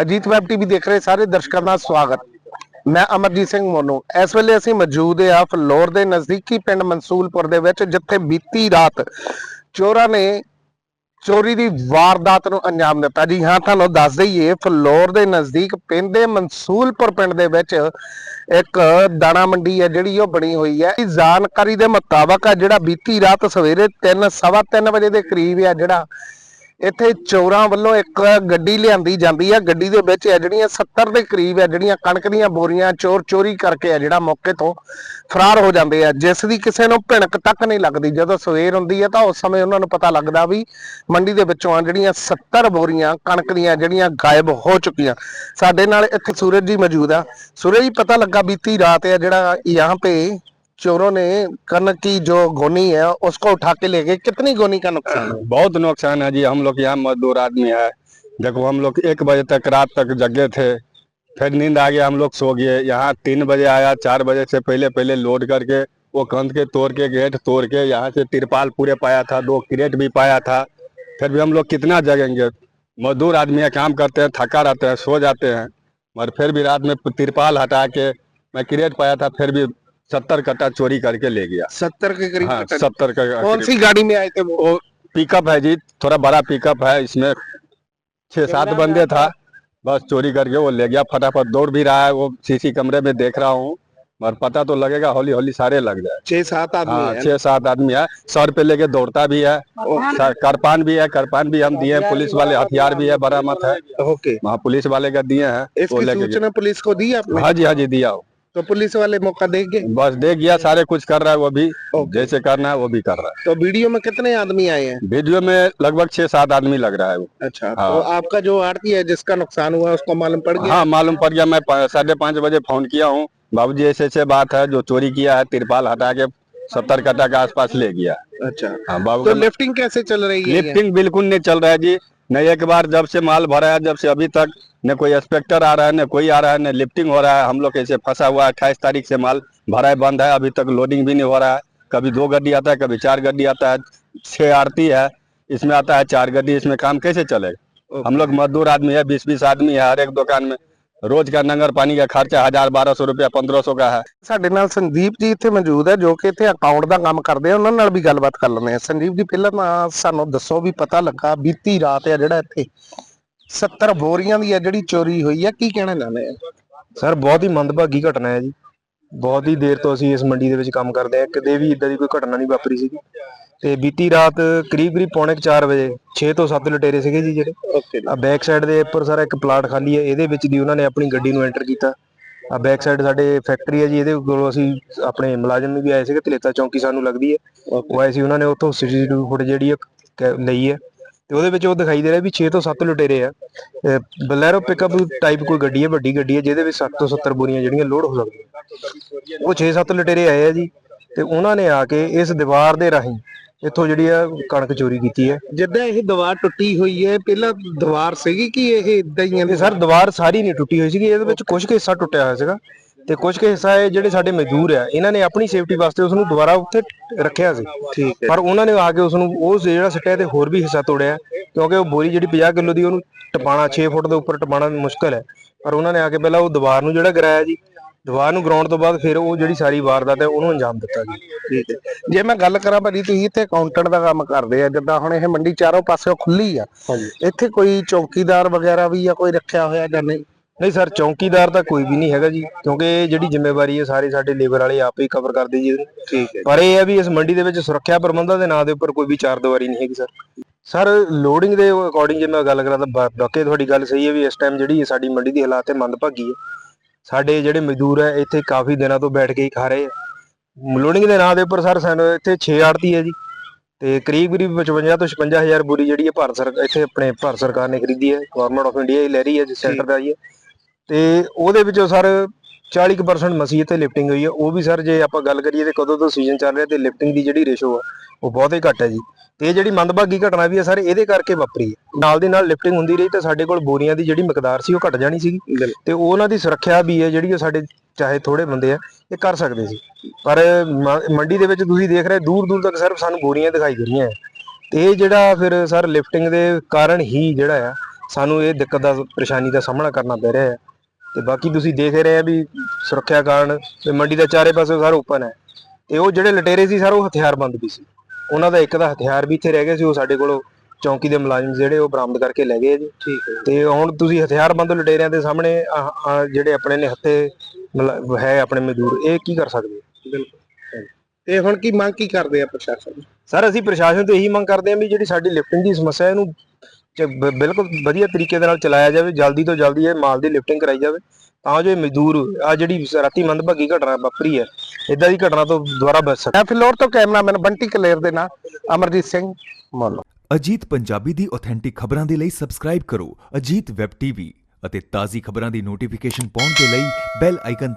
Ajit web TV ਦੇਖ ਰਹੇ ਸਾਰੇ ਦਰਸ਼ਕਾਂ ਦਾ ਸਵਾਗਤ। ਮੈਂ ਅਮਰਜੀਤ ਸਿੰਘ ਮੋਨੂ। ਇਸ ਵੇਲੇ ਅਸੀਂ ਮੌਜੂਦ ਹਾਂ ਫਲੋਰ ਦੇ ਨਜ਼ਦੀਕੀ ਪਿੰਡ ਮਨਸੂਲਪੁਰ ਦੇ ਵਿੱਚ, ਜਿੱਥੇ ਬੀਤੀ ਰਾਤ ਚੋਰਾਂ ਨੇ ਚੋਰੀ ਦੀ ਵਾਰਦਾਤ ਨੂੰ ਅੰਜਾਮ ਦਿੱਤਾ। ਜੀ ਹਾਂ, ਤੁਹਾਨੂੰ ਦੱਸ ਦਈਏ, ਫਲੋਰ ਦੇ ਨਜ਼ਦੀਕ ਪੈਂਦੇ ਮਨਸੂਲਪੁਰ ਪਿੰਡ ਦੇ ਵਿੱਚ ਇੱਕ ਦਾਣਾ ਮੰਡੀ ਹੈ, ਜਿਹੜੀ ਉਹ ਬਣੀ ਹੋਈ ਹੈ। ਇਹ ਜਾਣਕਾਰੀ ਦੇ ਮੁਤਾਬਕ ਆ ਜਿਹੜਾ ਬੀਤੀ ਰਾਤ ਸਵੇਰੇ 3 ਸਵਾ 3 ਵਜੇ ਦੇ ਕਰੀਬ ਆ ਜਿਹੜਾ ਇੱਥੇ ਚੋਰਾਂ ਵੱਲੋਂ ਇੱਕ ਗੱਡੀ ਲਿਆਂਦੀ ਜਾਂਦੀ ਆ। ਗੱਡੀ ਦੇ ਵਿੱਚ ਇਹ ਜਿਹੜੀਆਂ 70 ਦੇ ਕਰੀਬ ਆ, ਜਿਹੜੀਆਂ ਕਣਕ ਦੀਆਂ ਬੋਰੀਆਂ ਚੋਰ ਚੋਰੀ ਕਰਕੇ ਆ, ਜਿਹੜਾ ਮੌਕੇ ਤੋਂ ਫਰਾਰ ਹੋ ਜਾਂਦੇ ਆ। ਜਿਸ ਦੀ ਕਿਸੇ ਨੂੰ ਭਿਣਕ ਤੱਕ ਨਹੀਂ ਲੱਗਦੀ। ਜਦੋਂ ਸਵੇਰ ਹੁੰਦੀ ਆ ਤਾਂ ਉਸ ਸਮੇਂ ਉਹਨਾਂ ਨੂੰ ਪਤਾ ਲੱਗਦਾ ਵੀ ਮੰਡੀ ਦੇ ਵਿੱਚੋਂ ਆ ਜਿਹੜੀਆਂ 70 ਬੋਰੀਆਂ, ਕਣਕ ਦੀਆਂ ਜਿਹੜੀਆਂ ਗਾਇਬ ਹੋ ਚੁੱਕੀਆਂ। ਸਾਡੇ ਨਾਲ ਇੱਥੇ ਸੂਰਜ ਜੀ ਮੌਜੂਦ ਆ। ਸੂਰਜ ਜੀ, ਪਤਾ ਲੱਗਾ ਬੀਤੀ ਰਾਤ ਆ ਜਿਹੜਾ ਯਹਾਂ ਪੇ चोरों ने कनक की जो गोनी है, उसको उठा के ले गए। कितनी गोनी का नुकसान है? बहुत नुकसान है जी। हम लोग यहाँ मजदूर आदमी है। देखो, हम लोग एक बजे तक, रात तक जगे थे। फिर नींद आ गया, हम लोग सो गए। यहाँ तीन बजे आया, चार बजे से पहले पहले लोड करके, वो कंध के तोड़ के, गेट तोड़ के, यहाँ से तिरपाल पूरे पाया था, दो क्रेट भी पाया था। फिर भी हम लोग कितना जगेंगे? मजदूर आदमी काम करते हैं, थका रहते हैं, सो जाते हैं। मगर फिर भी रात में तिरपाल हटा के मैं क्रेट पाया था, फिर भी सत्तर कट्टा चोरी करके ले गया। सत्तर के करीब हाँ सत्तर का कौन सी गाड़ी में आए थे वो? वो पिकअप है जी थोड़ा बड़ा पिकअप है इसमें छह सात बंदे था। बस चोरी करके वो ले गया फटाफट दौड़ भी रहा है वो सीसी कमरे में देख रहा हूँ मगर पता तो लगेगा हौली हौली सारे लग जाए। छह सात आदमी हाँ हैं। छह सात आदमी है सर पे लेके दौड़ता भी है सर- करपान भी है करपान भी हम दिए हैं पुलिस वाले हथियार भी है बरामद है। ओके। वहाँ पुलिस वाले का दिए हैं वो इसकी लेके गए। सूचना पुलिस को दी आपने? हाँ जी हाँ जी दिया हो। तो पुलिस वाले मौका दे गए? बस देख गया सारे कुछ कर रहा है वो भी। जैसे करना है वो भी कर रहा है। तो वीडियो में कितने आदमी आए हैं? वीडियो में लगभग छह सात आदमी लग रहा है वो। अच्छा हाँ। तो आपका जो आरती है जिसका नुकसान हुआ उसको मालूम पड़ गया? हाँ मालूम पड़ गया। मैं साढ़े पाँच बजे फ़ोन किया हूँ। बाबू जी ऐसे ऐसे बात है जो चोरी किया है तिरपाल हटा के सत्तर कट्टा के आसपास ले गया। अच्छा। हाँ बाबू तो लिफ्टिंग कैसे चल रही है? लिफ्टिंग बिल्कुल नहीं चल रहा है जी। न एक बार जब से माल भरा है जब से अभी तक न कोई इंस्पेक्टर आ रहा है न कोई आ रहा है न लिफ्टिंग हो रहा है हम लोग ऐसे फंसा हुआ है अट्ठाईस तारीख से माल भरा है बंद है अभी तक लोडिंग भी नहीं हो रहा है। कभी दो गड्डी आता है कभी चार गड्डी आता है छह आरती है इसमें आता है चार गड्डी इसमें काम कैसे चलेगा? हम लोग मजदूर आदमी है बीस बीस आदमी है हर एक दुकान में। ਰੋਜ਼ ਦਾ ਨੰਗਰ ਪਾਣੀ ਦਾ ਖਰਚਾ 1200 ਰੁਪਏ 1500 ਦਾ ਹੈ। ਸਾਡੇ ਨਾਲ ਸੰਦੀਪ ਜੀ ਇੱਥੇ ਮੌਜੂਦ ਹੈ ਜੋ ਕਿ ਇੱਥੇ ਅਕਾਊਂਟ ਦਾ ਕੰਮ ਕਰਦੇ ਆ ਉਹਨਾਂ ਨਾਲ ਵੀ ਗੱਲਬਾਤ ਕਰ ਲੈਂਦੇ ਆ। ਸੰਦੀਪ ਜੀ ਪਹਿਲਾਂ ਤਾਂ ਸਾਨੂੰ ਦੱਸੋ ਵੀ ਪਤਾ ਲੱਗਾ ਬੀਤੀ ਰਾਤ ਆ ਜਿਹੜਾ ਇੱਥੇ 70 ਬੋਰੀਆਂ ਦੀ ਆ ਜਿਹੜੀ ਚੋਰੀ ਹੋਈ ਆ ਕੀ ਕਹਿਣਾ ਚਾਹੁੰਦੇ ਆ? ਸਰ ਬਹੁਤ ਹੀ ਮੰਦਭਾਗੀ ਘਟਨਾ ਹੈ ਜੀ। ਬਹੁਤ ਹੀ ਦੇਰ ਤੋਂ ਅਸੀਂ ਇਸ ਮੰਡੀ ਦੇ ਵਿੱਚ ਕੰਮ ਕਰਦੇ ਆ। ਕਦੇ ਵੀ ਇਦਾਂ ਦੀ ਕੋਈ ਘਟਨਾ ਨਹੀਂ ਵਾਪਰੀ ਸੀਗੀ। ਤੇ ਬੀਤੀ ਰਾਤ ਕਰੀਬ ਕਰੀਬ ਪੌਣੇ 4 ਵਜੇ 6 ਤੋਂ 7 ਲੁਟੇਰੇ ਸੀਗੇ ਜੀ ਜਿਹੜੇ। ਓਕੇ ਆ ਬੈਕ ਸਾਈਡ ਦੇ ਉੱਪਰ ਸਾਰਾ ਇੱਕ ਪਲਾਟ ਖਾਲੀ ਹੈ ਇਹਦੇ ਵਿੱਚ ਦੀ ਉਹਨਾਂ ਨੇ ਆਪਣੀ ਗੱਡੀ ਨੂੰ ਐਂਟਰ ਕੀਤਾ। ਆ ਬੈਕ ਸਾਈਡ ਸਾਡੇ ਫੈਕਟਰੀ ਹੈ ਜੀ ਇਹਦੇ ਕੋਲੋਂ ਅਸੀਂ ਆਪਣੇ ਮੁਲਾਜ਼ਮ ਵੀ ਆਏ ਸੀਗੇ ਤਲੇਤਾ ਚੌਂਕੀ ਸਾਨੂੰ ਲੱਗਦੀ ਹੈ। ਉਹ ਆਏ ਸੀ ਉਹਨਾਂ ਨੇ ਉੱਥੋਂ ਸੀਸੀਟੀਵੀ ਫੁਟੇਜ ਜਿਹੜੀ ਹੈ ਕ- ਲਈ ਹੈ। ਤੇ ਉਹਦੇ ਵਿੱਚ ਉਹ ਦਿਖਾਈ ਦੇ ਰਿਹਾ ਵੀ 6 ਤੋਂ 7 ਲੁਟੇਰੇ ਆ। ਬਲੈਰੋ ਪਿਕਅਪ ਟਾਈਪ ਕੋਈ ਗੱਡੀ ਹੈ ਵੱਡੀ ਗੱਡੀ ਹੈ ਜਿਹਦੇ ਵਿੱਚ 60 ਤੋਂ 70 ਬੋਰੀਆਂ ਜਿਹੜੀਆਂ ਲੋਡ ਹੋ ਸਕਦੀਆਂ। ਉਹ 6-7 ਲੁਟੇਰੇ ਆਏ ਆ ਜੀ ਤੇ ਉਹਨਾਂ ਨੇ ਆ ਕੇ ਇਸ ਦੀਵਾਰ ਦੇ ਰਾਹੀਂ ਇੱਥੋਂ ਜਿਹੜੀ ਆ ਕਣਕ ਚੋਰੀ ਕੀਤੀ ਹੈ। ਜਿੱਦਾਂ ਇਹ ਦੀਵਾਰ ਟੁੱਟੀ ਹੋਈ ਹੈ ਪਹਿਲਾਂ ਦੀਵਾਰ ਸੀਗੀ ਕਿ ਇਹ ਇਦਾਂ ਹੀ ਤੇ ਸਰ ਦੀਵਾਰ ਸਾਰੀ ਨਹੀਂ ਟੁੱਟੀ ਹੋਈ ਸੀਗੀ ਇਹਦੇ ਵਿੱਚ ਕੁਝ ਕੁ ਹਿੱਸਾ ਟੁੱਟਿਆ ਹੋਇਆ ਸੀਗਾ ਤੇ ਕੁਝ ਕੁ ਹਿੱਸਾ ਇਹ ਜਿਹੜੇ ਸਾਡੇ ਮਜ਼ਦੂਰ ਆ ਇਹਨਾਂ ਨੇ ਆਪਣੀ ਸੇਫਟੀ ਵਾਸਤੇ ਉਸ ਨੂੰ ਦੁਬਾਰਾ ਉੱਥੇ ਰੱਖਿਆ ਸੀ। ਠੀਕ ਹੈ। ਪਰ ਉਹਨਾਂ ਨੇ ਆ ਕੇ ਉਸ ਨੂੰ ਉਹ ਜਿਹੜਾ ਸੱਟਿਆ ਤੇ ਹੋਰ ਵੀ ਹਿੱਸਾ ਤੋੜਿਆ ਕਿਉਂਕਿ ਉਹ ਬੋਰੀ ਜਿਹੜੀ 50 ਕਿਲੋ ਦੀ ਉਹਨੂੰ ਟਪਾਣਾ 6 ਫੁੱਟ ਦੇ ਉੱਪਰ ਟਪਾਣਾ ਮੁਸ਼ਕਲ ਹੈ। ਪਰ ਉਹਨਾਂ ਨੇ ਆ ਕੇ ਪਹਿਲਾਂ ਉਹ ਦੀਵਾਰ ਨੂੰ ਜਿਹੜਾ ਗਿਰਾਇਆ ਜੀ ਦੀਵਾਰ ਨੂੰ ਗਰਾਉਣ ਤੋਂ ਬਾਅਦ ਫਿਰ ਉਹ ਜਿਹੜੀ ਸਾਰੀ ਵਾਰਦਾਤ ਹੈ ਉਹਨੂੰ ਅੰਜਾਮ ਦਿੱਤਾ ਜੀ ਠੀਕ ਹੈ। ਜੇ ਮੈਂ ਗੱਲ ਕਰਾਂ ਭਾਜੀ ਤੁਸੀਂ ਇੱਥੇ ਅਕਾਊਂਟੈਂਟ ਦਾ ਕੰਮ ਕਰਦੇ ਆ ਜਿੱਦਾਂ ਹੁਣ ਇਹ ਮੰਡੀ ਚਾਰੋਂ ਪਾਸਿਓਂ ਖੁੱਲੀ ਆ। ਇੱਥੇ ਕੋਈ ਚੌਕੀਦਾਰ ਵਗੈਰਾ ਵੀ ਆ ਕੋਈ ਰੱਖਿਆ ਹੋਇਆ ਜਾਂ ਨਹੀਂ? ਨਹੀਂ ਸਰ ਚੌਕੀਦਾਰ ਤਾਂ ਕੋਈ ਵੀ ਨਹੀਂ ਹੈਗਾ ਜੀ ਕਿਉਂਕਿ ਇਹ ਜਿਹੜੀ ਜ਼ਿੰਮੇਵਾਰੀ ਹੈ ਸਾਰੇ ਸਾਡੇ ਲੇਬਰ ਵਾਲੇ ਆਪੇ ਹੀ ਕਵਰ ਕਰਦੇ ਜੀ ਠੀਕ ਹੈ ਪਰ ਇਹ ਹੈ ਵੀ ਇਸ ਮੰਡੀ ਦੇ ਵਿੱਚ ਸੁਰੱਖਿਆ ਪ੍ਰਬੰਧਾਂ ਦੇ ਨਾਂ ਦੇ ਉੱਪਰ ਕੋਈ ਵੀ ਚਾਰ ਦੀਵਾਰੀ ਨਹੀਂ ਹੈਗੀ ਸਰ। ਸਰ ਲੋਡਿੰਗ ਦੇ ਅਕੋਰਡਿੰਗ ਜੇ ਮੈਂ ਗੱਲ ਕਰਾਂ ਤਾਂ ਬਾ- ਵਾਕਈ ਤੁਹਾਡੀ ਗੱਲ ਸਹੀ ਹੈ ਵੀ ਇਸ ਟਾਈਮ ਜਿਹੜੀ ਸਾਡੀ ਮੰਡੀ ਦੀ ਹਾਲਾਤ ਹੈ ਮੰਦਭਾਗੀ ਹੈ। ਸਾਡੇ ਜਿਹੜੇ ਮਜ਼ਦੂਰ ਹੈ ਇੱਥੇ ਕਾਫੀ ਦਿਨਾਂ ਤੋਂ ਬੈਠ ਕੇ ਹੀ ਖਾ ਰਹੇ ਆ ਲੋਡਿੰਗ ਦੇ ਨਾਂ ਦੇ ਉੱਪਰ ਸਰ ਸਾਨੂੰ ਇੱਥੇ 6 ਆੜਤੀ ਹੈ ਜੀ। ਤੇ ਕਰੀਬ ਕਰੀਬ 55 ਤੋਂ 56000 ਬੋਰੀ ਜਿਹੜੀ ਹੈ ਭਾਰਤ ਸਰਕਾਰ ਇੱਥੇ ਆਪਣੇ ਭਾਰਤ ਸਰਕਾਰ ਨੇ ਖਰੀਦੀ ਹੈ। ਗਵਰਨਮੈਂਟ ਆਫ ਇੰਡੀਆ ਹੀ ਲੈ ਰਹੀ ਹੈ ਜੀ। ਸੈਂਟਰ ਦਾ ਹੀ ਹੈ। ਤੇ ਉਹਦੇ ਵਿੱਚੋਂ ਸਰ 40% ਮਸੀਹ ਤੇ ਲਿਫਟਿੰਗ ਹੋਈ ਹੈ। ਉਹ ਵੀ ਸਰ ਜੇ ਆਪਾਂ ਗੱਲ ਕਰੀਏ ਤੇ ਕਦੋਂ ਤੋਂ ਸੀਜ਼ਨ ਚੱਲ ਰਿਹਾ ਤੇ ਲਿਫਟਿੰਗ ਦੀ ਜਿਹੜੀ ਰੇਸ਼ੋ ਆ, ਉਹ ਬਹੁਤ ਹੀ ਘੱਟ ਹੈ ਜੀ। ਤੇ ਇਹ ਜਿਹੜੀ ਮੰਦਭਾਗੀ ਘਟਨਾ ਵੀ ਹੈ ਸਰ ਇਹਦੇ ਕਰਕੇ ਵਾਪਰੀ ਹੈ। ਨਾਲ ਦੀ ਨਾਲ ਲਿਫਟਿੰਗ ਹੁੰਦੀ ਰਹੀ ਤਾਂ ਸਾਡੇ ਕੋਲ ਬੋਰੀਆਂ ਦੀ ਜਿਹੜੀ ਮਕਦਾਰ ਸੀ ਉਹ ਘਟ ਜਾਣੀ ਸੀਗੀ। ਤੇ ਉਹਨਾਂ ਦੀ ਸੁਰੱਖਿਆ ਵੀ ਹੈ, ਜਿਹੜੀ ਉਹ ਸਾਡੇ ਚਾਹੇ ਥੋੜੇ ਬੰਦੇ ਆ, ਇਹ ਕਰ ਸਕਦੇ ਸੀ। ਪਰ ਮੰਡੀ ਦੇ ਵਿੱਚ ਤੁਸੀਂ ਦੇਖ ਰਹੇ ਦੂਰ ਦੂਰ ਤੱਕ ਸਿਰਫ ਸਾਨੂੰ ਬੋਰੀਆਂ ਦਿਖਾਈ ਦੇ ਰਹੀਆਂ ਹੈ ਤੇ ਇਹ ਜਿਹੜਾ ਫਿਰ ਸਰ ਲਿਫਟਿੰਗ ਦੇ ਕਾਰਨ ਹੀ ਜਿਹੜਾ ਆ, ਸਾਨੂੰ ਇਹ ਦਿੱਕਤ ਦਾ, ਪਰੇਸ਼ਾਨੀ ਦਾ ਸਾਹਮਣਾ ਕਰਨਾ ਪੈ ਰਿਹਾ ਹੈ ਤੇ ਬਾਕੀ ਤੁਸੀਂ ਦੇਖ ਰਹੇ ਆ ਵੀ ਸੁਰੱਖਿਆ ਕਾਰਨ ਤੇ ਮੰਡੀ ਦਾ ਚਾਰੇ ਪਾਸੇ ਸਾਰਾ ਓਪਨ ਹੈ। ਤੇ ਉਹ ਜਿਹੜੇ ਲਟੇਰੇ ਸੀ ਸਰ ਉਹ ਹਥਿਆਰਬੰਦ ਵੀ ਸੀ। ਉਹਨਾਂ ਦਾ ਇੱਕ ਦਾ ਹਥਿਆਰ ਵੀ ਇੱਥੇ ਰਹਿ ਗਿਆ ਸੀ ਉਹ ਸਾਡੇ ਕੋਲੋਂ ਚੌਂਕੀ ਦੇ ਮੁਲਾਜ਼ਮ ਜਿਹੜੇ ਉਹ ਬਰਾਮਦ ਕਰਕੇ ਲੈ ਗਏ ਜੀ। ਠੀਕ ਹੈ ਤੇ ਹੁਣ ਤੁਸੀਂ ਹਥਿਆਰਬੰਦ ਲਟੇਰਿਆਂ ਦੇ ਸਾਹਮਣੇ ਜਿਹੜੇ ਆਪਣੇ ਨੇ ਹੱਥੇ ਹੈ ਆਪਣੇ ਮਜ਼ਦੂਰ ਇਹ ਕੀ ਕਰ ਸਕਦੇ ਬਿਲਕੁਲ ਤੇ ਹੁਣ ਕੀ ਮੰਗ ਕੀ ਕਰਦੇ ਆ ਪ੍ਰਸ਼ਾਸਨ? ਸਰ ਅਸੀਂ ਪ੍ਰਸ਼ਾਸਨ ਤੋਂ ਇਹੀ ਮੰਗ ਕਰਦੇ ਹਾਂ ਵੀ ਜਿਹੜੀ ਸਾਡੀ ਲਿਫਟਿੰਗ ਦੀ ਸਮੱਸਿਆ ਇਹਨੂੰ ਬਿਲਕੁਲ ਵਧੀਆ ਤਰੀਕੇ ਦੇ ਨਾਲ ਚਲਾਇਆ ਜਾਵੇ ਜਲਦੀ ਤੋਂ ਜਲਦੀ ਇਹ ਮਾਲ ਦੀ ਲਿਫਟਿੰਗ ਕਰਾਈ ਜਾਵੇ ਤਾਂ ਜੋ ਇਹ ਮਜ਼ਦੂਰ ਆ ਜਿਹੜੀ ਰਾਤੀ ਮੰਦਭਾਗੀ ਘਟਨਾ ਵਾਪਰੀ ਹੈ ਇਦਾਂ ਦੀ ਘਟਨਾ ਤੋਂ ਦੁਬਾਰਾ ਬਚ ਸਕਣ ਮੈਂ ਫਿਲੌਰ ਤੋਂ ਕੈਮਰਾਮੈਨ ਬੰਟੀ ਕਲੇਰ ਦੇ ਨਾਲ ਅਮਰਜੀਤ ਸਿੰਘ ਮੋਨੋ ਅਜੀਤ ਪੰਜਾਬੀ ਦੀ ਆਥੈਂਟਿਕ ਖਬਰਾਂ ਦੇ ਲਈ ਸਬਸਕ੍ਰਾਈਬ ਕਰੋ ਅਜੀਤ ਵੈਬ ਟੀਵੀ ਅਤੇ ਤਾਜ਼ੀ ਖਬਰਾਂ ਦੀ ਨੋਟੀਫਿਕੇਸ਼ਨ ਪਾਉਣ ਦੇ ਲਈ ਬੈਲ ਆਈਕਨ